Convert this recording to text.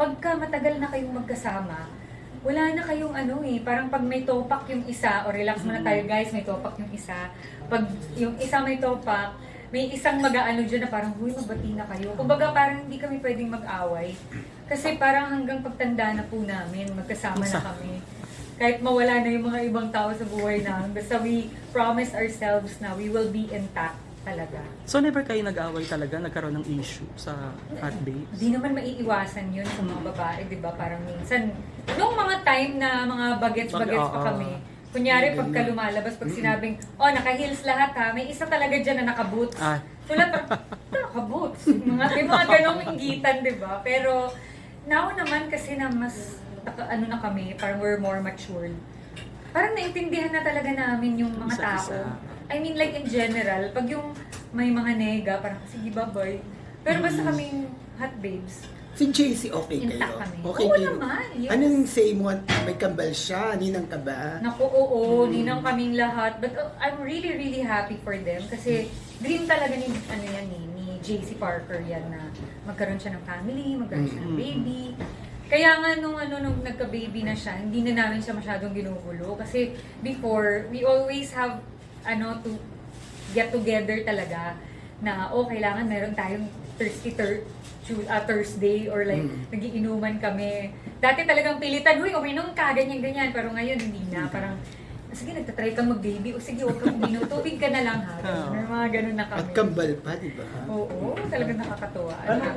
pagka matagal na kayong magkasama, wala na kayong ano eh, parang pag may topak yung isa, o relax muna tayo guys, may topak yung isa. Pag yung isa may topak, may isang mag-aano dyan na parang, huy, magbati na kayo. Kumbaga parang hindi kami pwedeng mag-away. Kasi parang hanggang pagtanda na po namin, magkasama na kami. Kahit mawala na yung mga ibang tao sa buhay namin, basta we promise ourselves na we will be intact talaga. So never kayo nag-away talaga, nagkaroon ng issue sa Hot Babes? Di naman maiiwasan yun sa mga babae, di ba? Parang minsan, nung mga time na mga bagets-bagets Bag- pa oo. kami, kunyari pagka lumalabas, pag sinabing, oh, naka-heels lahat ha, may isa talaga dyan na naka-boots. Ah. So lahat, parang, naka-boots. Mga, may mga ganong inggitan, di ba? Pero, now naman kasi na mas, naka, ano na kami, parang we're more matured. Parang naintindihan na talaga namin yung mga tao. I mean, like in general, pag yung may mga nega, parang, sige, bye-bye. Pero basta kaming hot babes, Si JC okay kayo? Intact kami. Okay Oo kayo? naman, yes. Anong say mo? May kambal siya? Ninang ka ba? Naku, oo, Mm. ninang kaming lahat. But uh, I'm really, really happy for them kasi dream talaga ni, ano yan, ni, ni JC Parker yan na magkaroon siya ng family, magkaroon siya ng Mm. baby. Kaya nga nung, ano, nung nagka-baby na siya, hindi na namin siya masyadong ginugulo. Kasi before, we always have, ano, to get together talaga na, oh, kailangan meron tayong thirsty thir- ah, Thursday or like Mm. nagiinuman kami. Dati talagang pilitan, huy, uminom ka, ganyan-ganyan. Pero ngayon, hindi na. Parang, sige, nagtatry kang mag-baby. O sige, huwag kang uminom. Tubig ka na lang ha. Ganun, Oo. mga ganun na kami. At kambal pa, di ba? Oo, talagang nakakatuwa. Ano